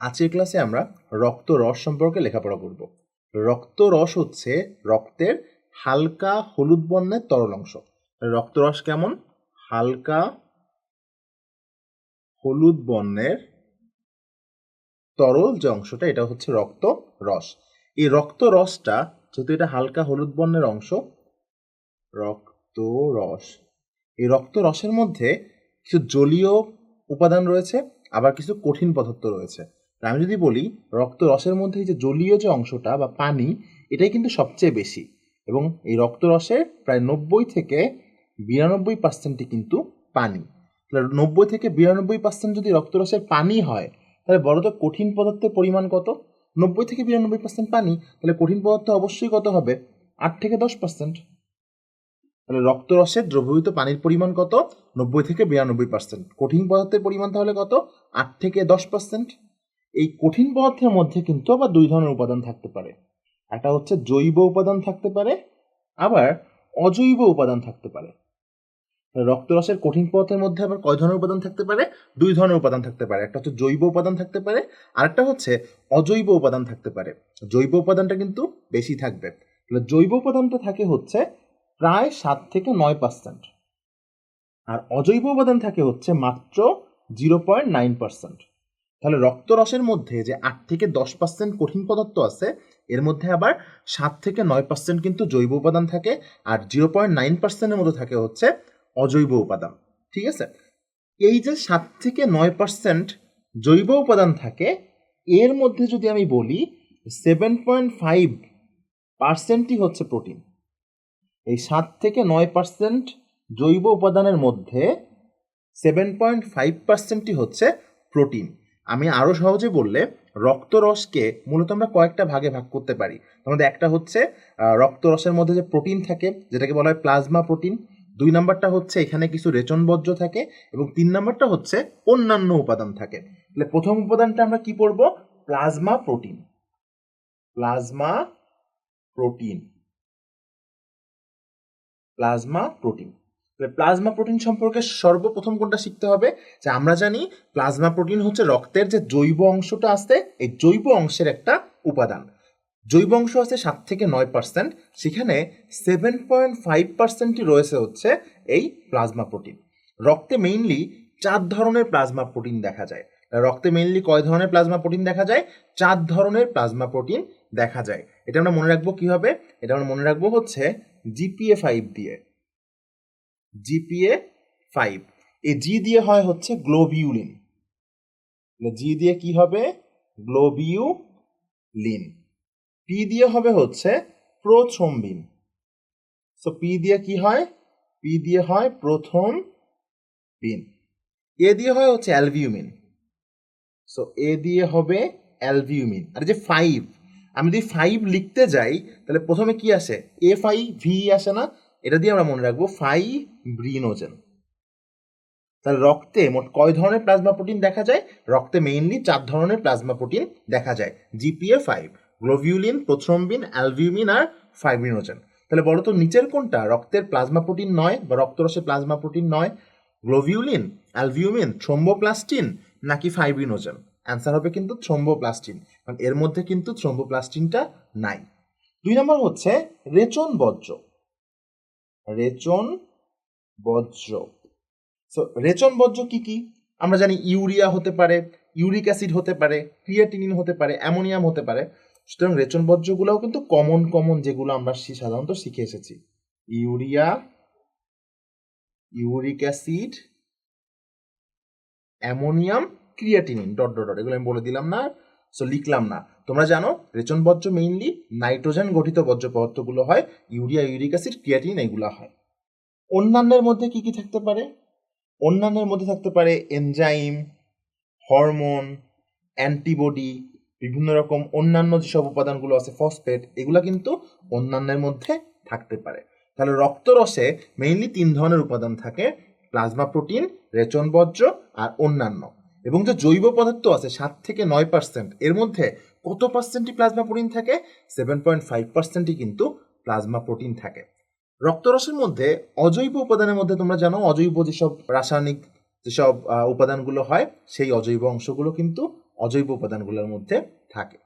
আজকের ক্লাসে আমরা রক্ত রস সম্পর্কে লেখাপড়া করব। রক্ত রস হচ্ছে রক্তের হালকা হলুদ বর্ণের তরল অংশ। রক্তরস কেমন? হালকা হলুদ বর্ণের তরল যে অংশটা, এটা হচ্ছে রক্ত রস। এই রক্ত রসটা, যেহেতু এটা হালকা হলুদ বর্ণের অংশ, রক্ত রস। এই রক্ত রসের মধ্যে কিছু জলীয় উপাদান রয়েছে, আবার কিছু কঠিন পদার্থ রয়েছে। আমি যদি বলি, রক্ত রসের মধ্যে যে জলীয় যে অংশটা বা পানি, এটাই কিন্তু সবচেয়ে বেশি। এবং এই রক্ত রসের প্রায় নব্বই থেকে বিরানব্বই পার্সেন্টই কিন্তু পানি। তাহলে নব্বই থেকে বিরানব্বই পার্সেন্ট যদি রক্ত রক্তরসের পানি হয়, তাহলে বড় তো কঠিন পদার্থের পরিমাণ কত? নব্বই থেকে বিরানব্বই পার্সেন্ট পানি, তাহলে কঠিন পদার্থ অবশ্যই কত হবে? আট থেকে দশ পার্সেন্ট তাহলে রক্ত রক্তরসের দ্রবীভূত পানির পরিমাণ কত? নব্বই থেকে বিরানব্বই পার্সেন্ট কঠিন পদার্থের পরিমাণ তাহলে কত? আট থেকে দশ পার্সেন্ট এই কঠিন পদার্থের মধ্যে কিন্তু আবার দুই ধরনের উপাদান থাকতে পারে। একটা হচ্ছে জৈব উপাদান থাকতে পারে, আবার অজৈব উপাদান থাকতে পারে। রক্তরসের কঠিন পদার্থের মধ্যে আবার কয় ধরনের উপাদান থাকতে পারে? দুই ধরনের উপাদান থাকতে পারে। একটা হচ্ছে জৈব উপাদান থাকতে পারে, আরেকটা হচ্ছে অজৈব উপাদান থাকতে পারে। জৈব উপাদানটা কিন্তু বেশি থাকবে। তাহলে জৈব উপাদানটা থাকে হচ্ছে প্রায় সাত থেকে নয় পার্সেন্ট। আর অজৈব উপাদান থাকে হচ্ছে মাত্র জিরো পয়েন্ট নাইন পার্সেন্ট। তাহলে রক্তরসের মধ্যে যে আট থেকে দশ পার্সেন্ট কঠিন পদার্থ আছে, এর মধ্যে আবার সাত থেকে নয় পার্সেন্ট কিন্তু জৈব উপাদান থাকে আর জিরো পয়েন্ট নাইন পার্সেন্টের মতো থাকে হচ্ছে অজৈব উপাদান, ঠিক আছে? এই যে সাত থেকে নয় পার্সেন্ট জৈব উপাদান থাকে, এর মধ্যে যদি আমি বলি সেভেন পয়েন্ট ফাইভ পার্সেন্টই হচ্ছে প্রোটিন এই সাত থেকে নয় পার্সেন্ট জৈব উপাদানের মধ্যে সেভেন পয়েন্ট ফাইভ পার্সেন্টই হচ্ছে প্রোটিন আমি আরও সহজে বললে, রক্তরসকে মূলত আমরা কয়েকটা ভাগে ভাগ করতে পারি। আমাদের একটা হচ্ছে রক্তরসের মধ্যে যে প্রোটিন থাকে, যেটাকে বলা হয় প্লাজমা প্রোটিন। দুই নাম্বারটা হচ্ছে এখানে কিছু রেচন বর্জ্য থাকে এবং তিন নাম্বারটা হচ্ছে অন্যান্য উপাদান থাকে। তাহলে প্রথম উপাদানটা আমরা কি পড়ব? Plasma protein. Plasma protein. Plasma protein. Plasma protein সম্পর্কে সর্বপ্রথম কোনটা শিখতে হবে? যে আমরা জানি প্লাজমা প্রোটিন হচ্ছে রক্তের যে জৈব অংশটা আছে এই জৈব অংশের একটা উপাদান। জৈব অংশ আছে সাত থেকে নয় পার্সেন্ট সেখানে সেভেন পয়েন্ট ফাইভ পার্সেন্টই রয়েছে হচ্ছে এই প্লাজমা প্রোটিন রক্তে মেইনলি চার ধরনের প্লাজমা প্রোটিন দেখা যায়। রক্তে মেইনলি কয় ধরনের প্লাজমা প্রোটিন দেখা যায়? চার ধরনের প্লাজমা প্রোটিন দেখা যায়। এটা আমরা মনে রাখব কীভাবে? এটা আমরা মনে রাখব হচ্ছে জিপিএ ফাইভ দিয়ে। GPA five. এই জি দিয়ে হয় হচ্ছে গ্লোবিউলিন। জি দিয়ে কি হবে? গ্লোবিউলিন। পি দিয়ে হবে হচ্ছে প্রোথ্রম্বিন সো পি দিয়ে কি হয়? পি দিয়ে হয় প্রথম বিন এ দিয়ে হয় হচ্ছে অ্যালভিউমিন। সো এ দিয়ে হবে অ্যালভিউমিন। আর যে ফাইভ, আমি যদি ফাইভ লিখতে যাই, তাহলে প্রথমে কি আসে? এ ফাইভ ভি আসে না এটা দিয়ে আমরা মনে রাখব ফাই ফাইব্রিনোজেন তাহলে রক্তে মোট কয় ধরনের প্লাজমা প্রোটিন দেখা যায়? রক্তে মেইনলি চার ধরনের প্লাজমা প্রোটিন দেখা যায়। GPA five globulin prothrombin albumin আর ফাইব্রিনোজেন তাহলে বলো তো নিচের কোনটা রক্তের প্লাজমা প্রোটিন নয় বা রক্তরসে প্লাজমা প্রোটিন নয়? গ্লোভিউলিন অ্যালভিউমিন থ্রোম্বোপ্লাস্টিন নাকি ফাইব্রিনোজেন অ্যান্সার হবে কিন্তু থ্রোম্বোপ্লাস্টিন কারণ এর মধ্যে কিন্তু থ্রোম্বোপ্লাস্টিনটা নাই। দুই নম্বর হচ্ছে রেচন বজ্র রেচন বজ্র। সো রেচন বজ্র কি কি? আমরা জানি ইউরিয়া হতে পারে, ইউরিক অ্যাসিড হতে পারে, ক্রিয়েটিনিন হতে পারে, অ্যামোনিয়াম হতে পারে। সুতরাং রেচন বজ্রগুলোও কিন্তু কমন কমন যেগুলো আমরা সাধারণত শিখে এসেছি। Urea, uric acid, ammonium, creatinine, dot dot dot, এগুলো আমি বলে দিলাম না। সো লিখলাম না। তোমরা জানো, রেচন বজ্র মেইনলি নাইট্রোজেন গঠিত বজ্র পদার্থগুলো হয়, ইউরিয়া, ইউরিক অ্যাসিড ক্রিয়েটিনিন এগুলো হয়। অন্যান্যের মধ্যে কি কি থাকতে পারে? অন্যান্যের মধ্যে থাকতে পারে এনজাইম হরমোন অ্যান্টিবডি বিভিন্ন রকম অন্যান্য যেসব উপাদানগুলো আছে ফসফেট এগুলো কিন্তু অন্যান্যের মধ্যে থাকতে পারে। তাহলে রক্তরসে মেইনলি তিন ধরনের উপাদান থাকে প্লাজমা প্রোটিন রেচন বজ্র আর অন্যান্য। এবং যে জৈব পদার্থ আছে সাত থেকে নয় পার্সেন্ট এর মধ্যে কত পার্সেন্টই প্লাজমা প্রোটিন থাকে? সেভেন পয়েন্ট ফাইভ পার্সেন্টই কিন্তু প্লাজমা প্রোটিন থাকে। রক্তরসের মধ্যে অজৈব উপাদানের মধ্যে তোমরা জানো, অজৈব যেসব রাসায়নিক যেসব উপাদানগুলো হয়, সেই অজৈব অংশগুলো কিন্তু অজৈব উপাদানগুলোর মধ্যে থাকে।